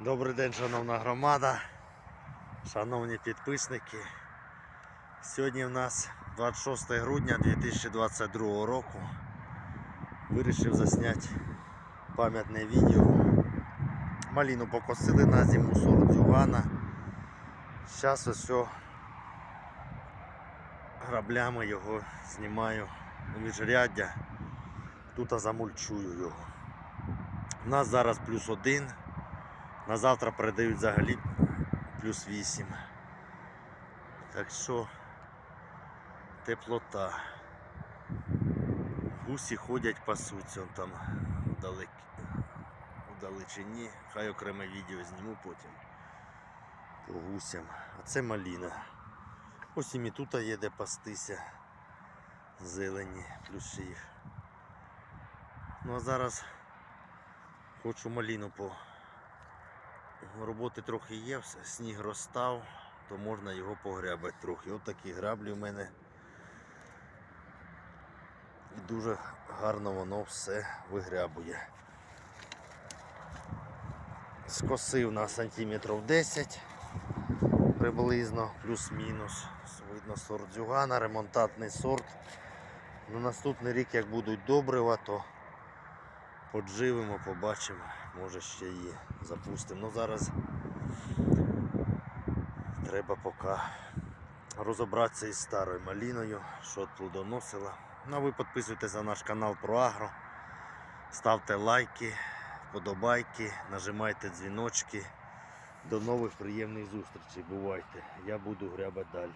Добрий день, шановна громада, шановні підписники. Сьогодні в нас 26 грудня 2022 року. Вирішив засняти пам'ятне відео. Маліну покосили на зиму сорт Зюгана. Зараз все граблями його знімаю у міжряддя. Тут замульчую його. У нас зараз плюс один. На завтра передають взагалі плюс 8. Так що теплота. Гусі ходять пасуться он там вдалек... вдалечині. Хай окреме відео зніму потім по гусям. А це маліна. Ось і тут є де пастися. Зелені, плюс їх. Ну а зараз хочу маліну по роботи трохи є, сніг розстав, то можна його погрябати трохи. От такі граблі в мене. І дуже гарно воно все вигрябує. Скосив на сантиметрів 10 приблизно, плюс-мінус. Видно сорт дзюгана, ремонтатний сорт. На наступний рік, як будуть добрива, то подживимо, побачимо, може ще її запустимо. Ну зараз треба поки розібратися із старою маліною, що плодоносила. Ну а ви підписуйтесь на наш канал про агро, ставте лайки, вподобайки, нажимайте дзвіночки. До нових приємних зустрічей. Бувайте. Я буду грябати далі.